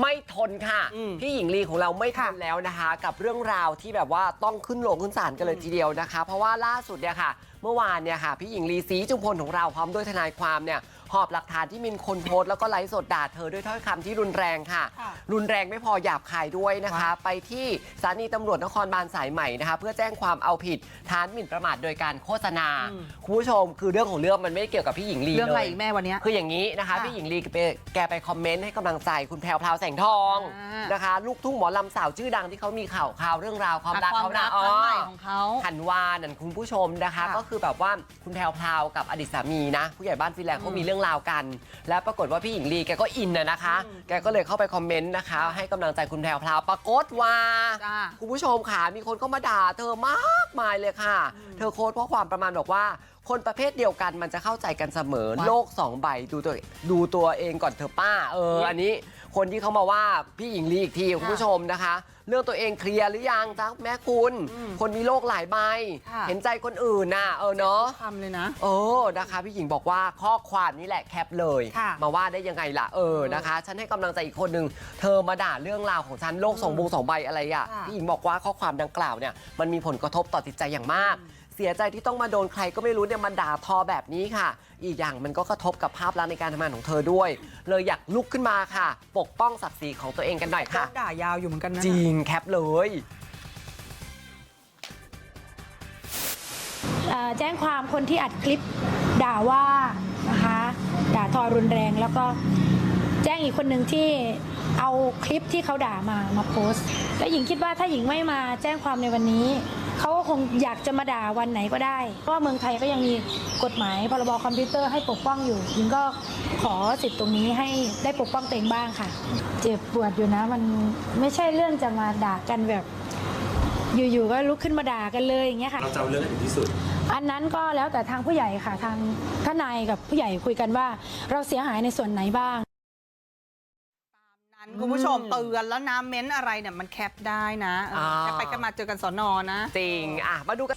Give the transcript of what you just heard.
ไม่ทนค่ะอืมพี่หญิงลีของเราไม่ทค่ะนแล้วนะคะ กับเรื่องราวที่แบบว่าต้องขึ้นโรงขึ้นศาลกันเลยทีเดียวนะคะ เพราะว่าล่าสุดเนี่ยค่ะ เมื่อวานเนี่ยค่ะ พี่หญิงลีศรีจุมพลของเราพร้อมด้วยทนายความเนี่ย หอบหลักฐานที่มีคนโพสต์แล้วก็ไลฟ์สดด่าเธอด้วยถ้อยคำที่รุนแรงค่ะค่ะรุนแรงไม่พอหยาบคายด้วยนะคะว้าไปที่สถานีตำรวจนครบาลสายใหม่นะคะ เพื่อแจ้งความเอาผิดฐานหมิ่นประมาทโดยการโฆษณาอืมคุณผู้ชมคือเรื่องของเรื่องมันไม่ได้เกี่ยวกับพี่หญิงลีเรื่องอะไรลยอีกแม่วันเนี้ย คืออย่างนี้นะคะ ค่ะพี่หญิงลีแกไปแกไปคอมเมนต์ให้กำลังใจคุณแพรวพราวแสงทองอ่าน นะคะ ลูกทุ่งหมอลำสาวชื่อดังที่เขามีข่าวข่าวเรื่องราวความรักความเขารันะกครั้งใหม่ของ เขาหันวานั่นคุณผู้ชมนะคะค่ะก็คือแบบว่าคุณแพรวพราวกับอดีตสามีนะ ผู้ใหญ่บ้านฟินแลนด์เขามีเรื่องราวกัน แล้วปรากฏว่าพี่หญิงลีแกก็อินนะนะคะอืมแกก็เลยเข้าไปคอมเมนต์นะคะ ให้กำลังใจคุณแพรวพราวปรากฏว่าจ้าคุณผู้ชมค่ะมีคนก็มาด่าเธอมากมายเลยค่ะ เธอโค้ดเพราะความประมาณบอกว่า คนประเภทเดียวกันมันจะเข้าใจกันเสมอว้ายโลกสองใบดูตัวดูตัวเองก่อนเธอะป้าเอออันนี้คนที่เขามาว่าพี่หญิงลีอีกทีคุณผู้ชมนะคะ เรื่องตัวเองเคลียร์หรือยังจ๊ะแม่คุณอืมคนมีโลกหลายใบค่ะเห็นใจคนอื่นน่ะเออเนาะทำเลยนะเออนะคะ พี่หญิงบอกว่าข้อความนี้แหละแคปเลยค่ะมาว่าได้ยังไงล่ะเออนะคะ ฉันให้กำลังใจอีกคนนึงเธอมาด่าเรื่องราวของฉันโลกสองบงสองใบอะไรอะค่ะพี่หญิงบอกว่าข้อความดังกล่าวเนี่ยมันมีผลกระทบต่อจิตใจอย่างมากเสียใจที่ต้องมาโดนใครก็ไม่รู้เนี่ยมาด่าทอแบบนี้ค่ะ อีกอย่างมันก็กระทบกับภาพลักษณ์ในการทำงานของเธอด้วย เลยอยากลุกขึ้นมาค่ะ ปกป้องศักดิ์ศรีของตัวเองกันหน่อยค่ะ ด่ายาวอยู่เหมือนกันนะจริงแคปเลย เอ่อแจ้งความคนที่อัดคลิปด่าว่านะคะ ด่าทอรุนแรงแล้วก็ แจ้งอีกคนหนึ่งที่เอาคลิปที่เขาด่ามามาโพสต์ และหญิงคิดว่าถ้าหญิงไม่มาแจ้งความในวันนี้ เขาก็คงอยากจะมาด่าวันไหนก็ได้ เพราะว่าเมืองไทยก็ยังมีกฎหมายพรบคอมพิวเตอร์ให้ปกป้องอยู่ หญิงก็ขอสิทธิ์ตรงนี้ให้ได้ปกป้องตัวเองบ้างค่ะ เจ็บปวดอยู่นะมันไม่ใช่เรื่องจะมาด่ากันแบบ อยู่ๆก็ลุกขึ้นมาด่ากันเลยอย่างเงี้ยค่ะ เราจะเอาเรื่องให้ถึงที่สุด อันนั้นก็แล้วแต่ทางผู้ใหญ่ค่ะทางทนายกับผู้ใหญ่คุยกันว่า เราเสียหายในส่วนไหนบ้างนั้น คุณผู้ชมเตือนแล้วนะเม้นอะไรเนี่ยมันแคปได้นะเอออ่าแคปไปแคปมาเจอกันสอนอนะจริงอะมาดูกัน